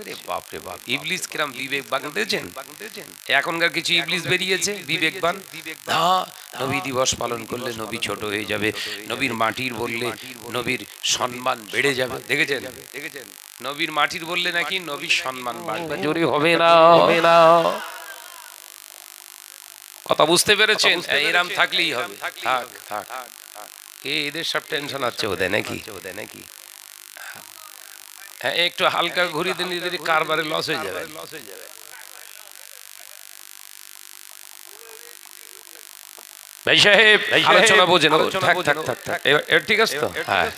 আরে বাপ রে বাপ। ইবলিস কিরাম বিবেকবান দেখেছেন এখনকার কিছু ইবলিস বেরিয়েছে বিবেকবান। নবী দিবস পালন করলে নবী ছোট হয়ে যাবে। নবীর মাটির বললে নবীর সম্মান বেড়ে যাবে। দেখেছেন? দেখেছেন? নবীর মাটির বললে নাকি নবীর সম্মান বাড়বে? জোরে হবে না। হবে না। কথা বুঝতে পেরেছেন? এরাম থাকলেই হবে। থাক থাক। এদের সব টেনশন আছে ওদের নাকি? ওদের নাকি? হ্যাঁ একটু হালকা ঘুরিয়ে দিন যদি কারবারে লস হয়ে যাবে লস হয়ে যাবে। ভাই সাহেব আলোচনা বোঝেন থাক থাক থাক থাক এবার এবার ঠিক আছে তো? হ্যাঁ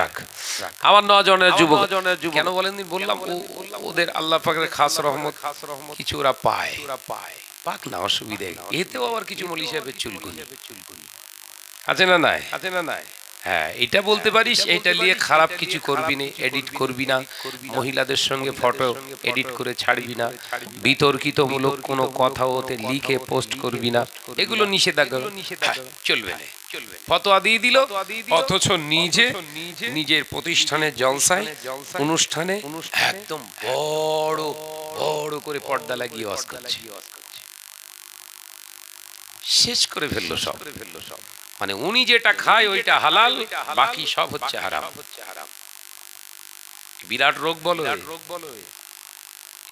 রাখ। আমার নজনের যুবক। কেন বলেন বললাম ওদের আল্লাহ পাকের খাস রহমত খাস রহমত কিছু ওরা পায়। ওরা পায়। পাক না অসুবিধা। এতেও আবার কিছু মলি সাহেবের চুলকুনি। আছে না নাই? আছে না নাই? হ্যাঁ এটা বলতে পারিস এটা নিয়ে খারাপ কিছু করবি না এডিট করবি না মহিলাদের সঙ্গে ফটো এডিট করে ছাড়বি না। বিতর্কিতমূলক কোনো কথা ওতে লিখে পোস্ট করবি না। এগুলো নিষেধাজ্ঞা। হ্যাঁ, চলবে না। ফতোয়া দিয়ে দিল অথচ নিজে নিজের প্রতিষ্ঠানের জলসায় অনুষ্ঠানে একদম বড় বড় করে পর্দা লাগিয়ে ওয়াজ করছে। শেষ করে ফেলল সব। ফেলল সব। মানে উনি যেটা খায় ওইটা হালাল বাকি সব হচ্ছে হারাম। বিরাট রোগ বলো রোগ বলো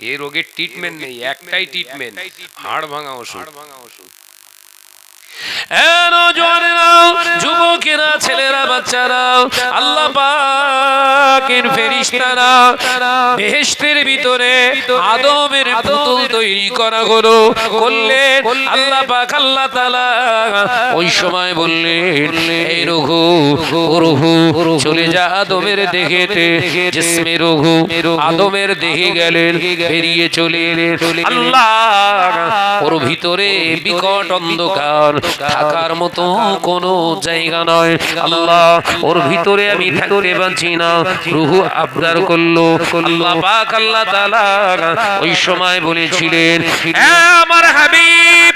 এই রোগের ট্রিটমেন্ট নেই একটাই ট্রিটমেন্ট হাড় ভাঙা ওষুধ। ভাঙা ওষুধ। যুবকেরা ছেলেরা বাচ্চারা আল্লাহ ফেরিস্তারা বেহেশতের ভিতরে আদমের পুতুল তৈরি করা হলো। করলেন আল্লাহ পাক আল্লাহ তাআলা ওই সময় বললেন এই রঘু রঘু চলে যা আদমের দেহেতে। জিসমে রঘু আদমের দেহে গেলেন বেরিয়ে চলে এলেন। আল্লাহ ওর ভিতরে বিকট অন্ধকার। থাকার মতো কোনো জায়গা নয়। আল্লাহ ওর ভিতরে আমি থাকতে পারছি না। রুহু আবদার করল। আল্লাহ পাক আল্লাহ তাআলা ওই সময় বলেছিলেন। "হ্যাঁ, আমার হাবিব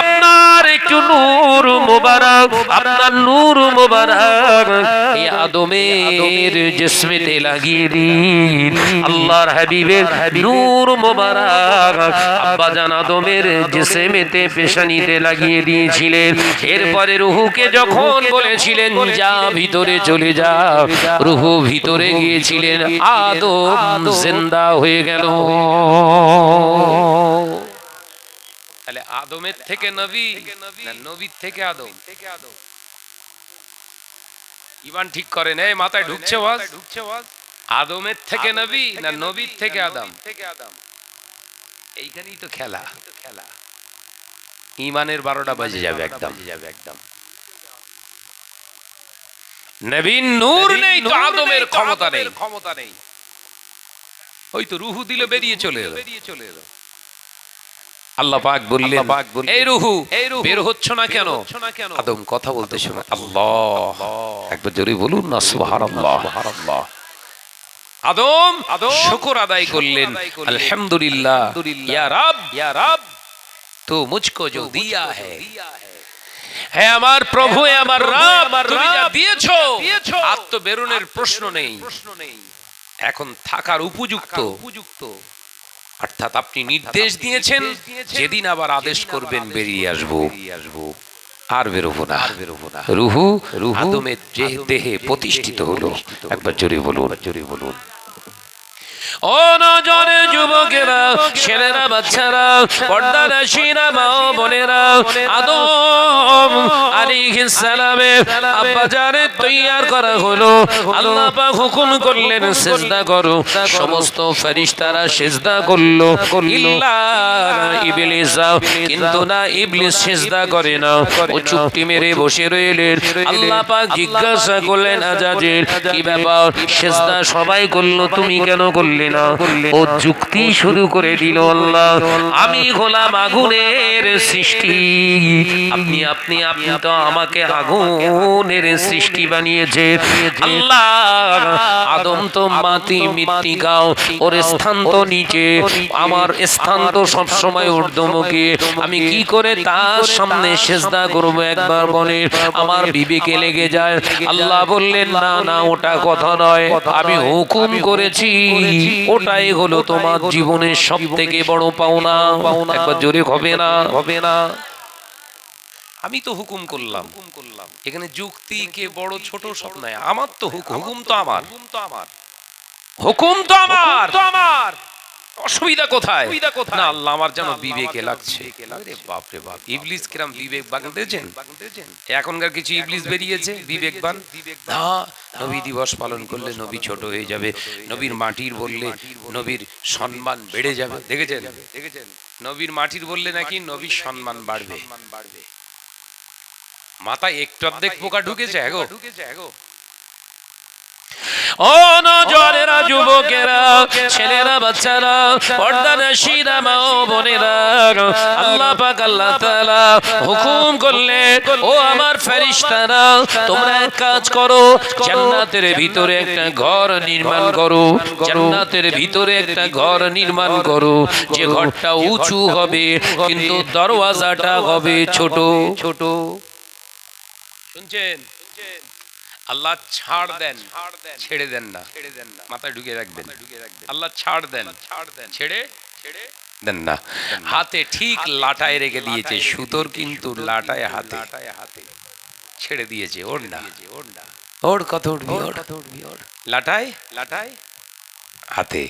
আপনার একটু নূর মোবারক, আপনার নূর মোবারক, এই আদমের জিসমেতে লাগিয়ে দিন। আল্লাহর হাবিবের নূর মোবারক আব্বা জান আদমের জিসমেতে পেশানিতে লাগিয়ে দিয়েছিলেন। এরপরে রুহুকে যখন বলেছিলেন, যা ভিতরে চলে যা। রুহু ভিতরে গিয়েছিলেন, আদম জিন্দা হয়ে গেল। তাহলে আদমের থেকে নবী না নবীর থেকে আদম? ইমান ঠিক করেন এই মাথায় ঢুকছে ওয়াজ? ঢুকছে ওয়াজ আদমের থেকে নবী না নবীর থেকে আদম? থেকে আদম। এইখানেই তো খেলা। খেলা। ইমানের বারোটা বাজে যাবে একদম। যাবে একদম। নবীন নূর নেই তো আদমের ক্ষমতা নেই। ক্ষমতা নেই। ওই তো রুহু দিলে বেরিয়ে চলে এলো। বেরিয়ে চলে এলো। আল্লাহ পাক বললেন এই রুহু বের হচ্ছে না কেন? আদম কথা বলতে শোনা আল্লাহ। একবার জোরে বলুন না সুবহানাল্লাহ। সুবহানাল্লাহ। আদম আদম শুকর আদায় করলেন আলহামদুলিল্লাহ ইয়া রব ইয়া রব। তো মুজকো জো দিয়া হ্যায়। হে আমার প্রভু হে আমার রব তুমি যা দিয়েছ দিয়েছ আত্ম বেরুনের প্রশ্ন নেই। এখন থাকার উপযুক্ত। উপযুক্ত। অর্থাৎ আপনি নির্দেশ দিয়েছেন যেদিন আবার আদেশ করবেন বেরিয়ে আসব। আসব। আর বেরোবো না। আর বেরোবো না। রুহু রুহু আদমের দেহে প্রতিষ্ঠিত হলো। একবার জোরে বলুন। জোরে বলুন। ও যুবকেরা, ছেলেরা, বাচ্চারা, পর্দার মা বোনেরা, আদম তৈয়ার করা হলো। আল্লাহ করলেন করো। সমস্ত করল। কিন্তু না ইবলিস করে না। ও মেরে বসে রইলেন। আল্লাহ পাক জিজ্ঞাসা করলেন কি ব্যাপার? সবাই করল, তুমি কেন করলে? ও যুক্তি শুরু করে দিল আল্লাহ। আমি হলাম আগুনের সৃষ্টি। আপনি আপনি আপনি তো আমাকে আগুনের সৃষ্টি বানিয়েছে। আল্লাহ আদম তো মাটি মৃত্তিকাও ওর স্থান তো নিচে। আমার স্থান তো সবসময় ঊর্ধ্বমুখী। আমি কি করে তার সামনে সেজদা করব? একবার বলে আমার বিবেকে লেগে যায়। আল্লাহ বললেন না না ওটা কথা নয়। আমি হুকুম করেছি। ওটাই হলো তোমার জীবনের সব থেকে বড় পাওনা। পাওনা। একবার জোরে হবে না? হবে না। আমি তো হুকুম করলাম। হুকুম করলাম। এখানে যুক্তি কে বড় ছোট সব নাই। আমার তো হুকুম হুকুম তো আমার। হুকুম তো আমার। হুকুম তো আমার! তো আমার! অসুবিধা কোথায়? না আল্লাহ আমার যেন বিবেকে লাগছে। আরে বাপ রে বাপ ইবলিস কিরাম বিবেক বাগতেছেন এখনকার কিছু ইবলিস বেরিয়েছে? বিবেকবান না নবী দিবস পালন করলে নবী ছোট হয়ে যাবে। নবীর মাটির বললে নবীর সম্মান বেড়ে যাবে। দেখেছেন? দেখেছেন নবীর মাটির বললে নাকি নবীর সম্মান বাড়বে। মাথায় একটু অর্ধেক পোকা ঢুকেছে এগো ঢুকেছে এগো ও নজরেরা যুবকেরা ছেলেরা বাচ্চারা পর্দানশীরা মা ও বোনেরা আল্লাহ পাক আল্লাহ তাআলা হুকুম করলেন ও আমার ফেরেশতারা তোমরা এক কাজ করো জান্নাতের ভিতরে একটা ঘর নির্মাণ করো জান্নাতের ভিতরে একটা ঘর নির্মাণ করো যে ঘরটা উঁচু হবে কিন্তু দরওয়াজাটা হবে ছোট। ছোট। শুনছেন? আল্লাহ ছাড় দেন ছেড়ে দেন না। ছেড়ে দেন না। মাথায় ঢুকে রাখবেন। আল্লাহ ছাড় দেন ছাড় দেন। ছেড়ে ছেড়ে দেন না। হাতে ঠিক লাটায় রেখে দিয়েছে সুতোর কিন্তু লাটায় হাতে। হাতে। ছেড়ে দিয়েছে ওর না। ওর না। ওর কত উঠবি ওর কত উঠবি ওর। লাটায়? লাটায়? হাতে।